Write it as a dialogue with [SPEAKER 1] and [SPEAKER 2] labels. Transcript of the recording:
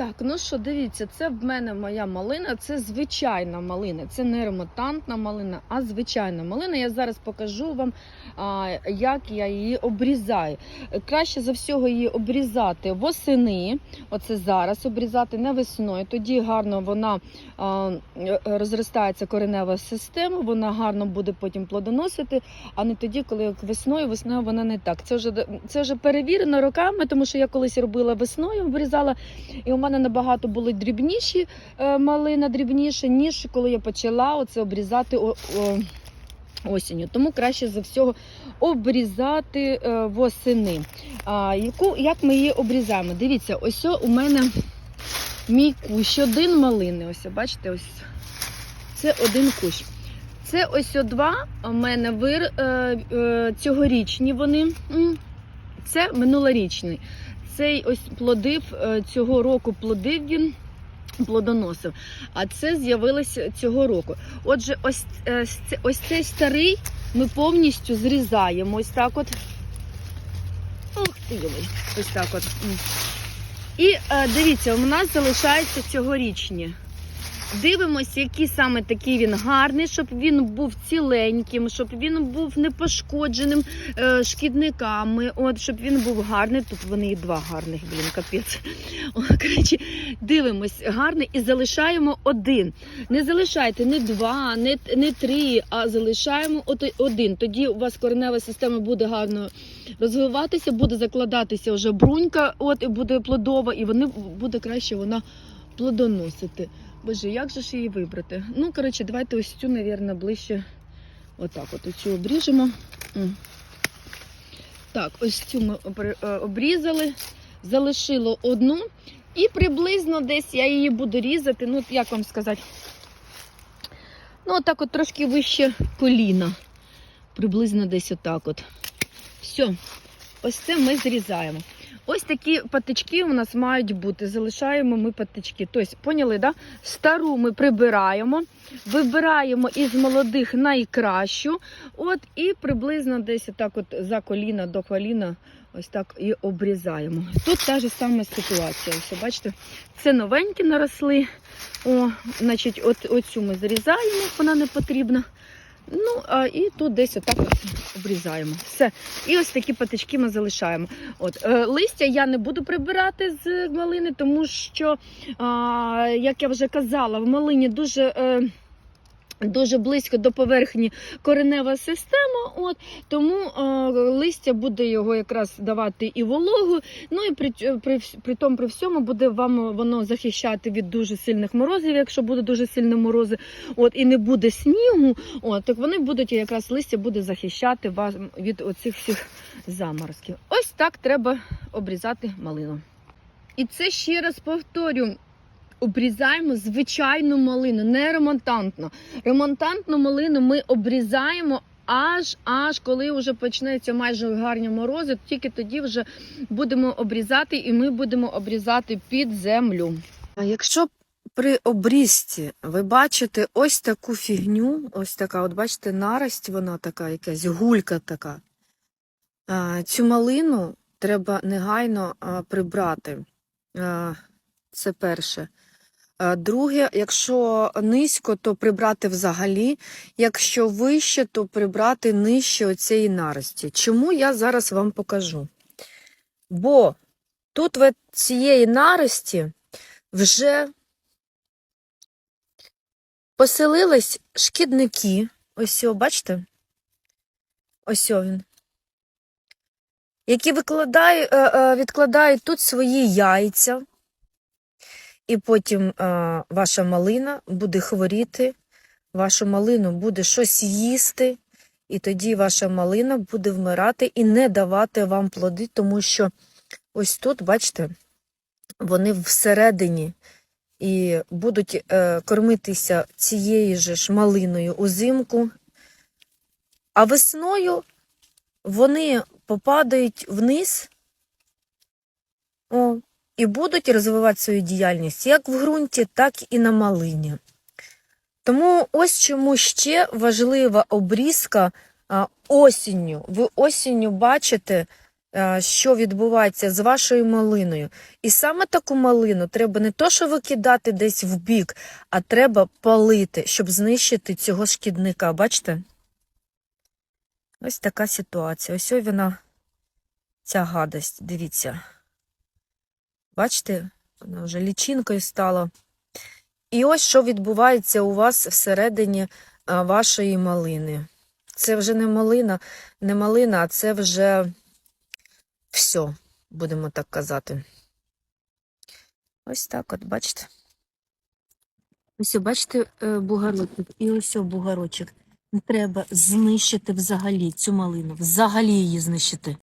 [SPEAKER 1] Так, ну що, дивіться, це в мене моя малина, це звичайна малина, це не ремонтантна малина, а звичайна малина. Я зараз покажу вам, як я її обрізаю. Краще за всього її обрізати восени. Оце зараз обрізати не весною. Тоді гарно вона розростається коренева система, вона гарно буде потім плодоносити, а не тоді, коли весною, весною вона не так. Це вже це вже перевірено роками, тому що я колись робила весною, обрізала. І у мене набагато були дрібніші е, малина, дрібніше, ніж коли я почала оце обрізати осінню. Тому краще за всього обрізати е, восени. А, яку, як ми її обрізаємо? Дивіться, ось у мене мій кущ, один малини. Ось, бачите, ось це один кущ. Це ось два у мене вир е, цьогорічні вони. Це минулорічний. Цей ось плодив е, цього року плодив він. Плодоносив, а це з'явилося цього року. Отже, ось, е, ось цей старий ми повністю зрізаємо. Ось так от. Ух ти, ось так от. І е, дивіться, у нас залишаються цьогорічні. Дивимося, який саме такий він гарний, щоб він був ціленьким, щоб він був непошкодженим е, шкідниками. От щоб він був гарний. Тут вони і два гарних, блін, капець. Коротше, дивимось гарний і залишаємо один. Не залишайте не два, не, не три, а залишаємо один. Тоді у вас коренева система буде гарно розвиватися, буде закладатися вже брунька, от і буде плодова, і вони буде краще вона плодоносити. Боже, як же ж її вибрати? Ну, коротше, давайте ось цю, мабуть, ближче. Отак, от оцю обріжемо. Так, ось цю ми е, обрізали, залишило одну. І приблизно десь я її буду різати, ну, як вам сказати, ну, отак от трошки вище коліна. Приблизно десь отак от. Все, ось це ми зрізаємо. Ось такі патички у нас мають бути. Залишаємо ми патички. Тобто, поняли, да? Стару ми прибираємо, вибираємо із молодих найкращу. От і приблизно десь так от за коліна до коліна. Ось так і обрізаємо. Тут та ж сама ситуація. Ось, бачите, це новенькі наросли. О, значить, от, оцю ми зрізаємо, вона не потрібна. Ну, а і тут десь отак ось обрізаємо. Все. І ось такі патички ми залишаємо. От е, листя я не буду прибирати з малини, тому що, е, як я вже казала, в малині дуже. Е, Дуже близько до поверхні коренева система, от тому е, листя буде його якраз давати і вологу. Ну і при, при, при тому при всьому буде вам воно захищати від дуже сильних морозів, якщо буде дуже сильні морози, от і не буде снігу. От так вони будуть якраз листя буде захищати вас від оцих всіх заморозків. Ось так треба обрізати малину. І це ще раз повторю. Обрізаємо звичайну малину, не ремонтантну. Ремонтантну малину ми обрізаємо аж аж коли вже почнеться майже гарні морози. Тільки тоді вже будемо обрізати, і ми будемо обрізати під землю. А якщо при обрізці ви бачите ось таку фігню, ось така, от бачите, нарасть, вона така, якась гулька така. Цю малину треба негайно прибрати. Це перше. А, Друге, якщо низько, то прибрати взагалі. Якщо вище, то прибрати нижче оцієї нарості. Чому я зараз вам покажу? Бо тут в цієї нарості вже поселились шкідники. Ось, о, бачите? Ось о він. Які е, е, відкладають тут свої яйця. І потім е, ваша малина буде хворіти, вашу малину буде щось їсти, і тоді ваша малина буде вмирати і не давати вам плоди, тому що ось тут, бачите, вони всередині і будуть е, кормитися цією же ж малиною узимку, а весною вони попадають вниз. О, і будуть розвивати свою діяльність як в ґрунті, так і на малині. Тому ось чому ще важлива обрізка осінню. Ви осінню бачите, що відбувається з вашою малиною. І саме таку малину треба не то, що викидати десь в бік, а треба палити, щоб знищити цього шкідника. Бачите? Ось така ситуація. Ось ось вона, ця гадость, дивіться. Бачите, вона вже лічинкою стала. І ось що відбувається у вас всередині вашої малини. Це вже не малина, не малина, а це вже все, будемо так казати. Ось так от, бачите? Ось, бачите, е, бугарочок. І ось бугарочок. Треба знищити взагалі цю малину, взагалі її знищити.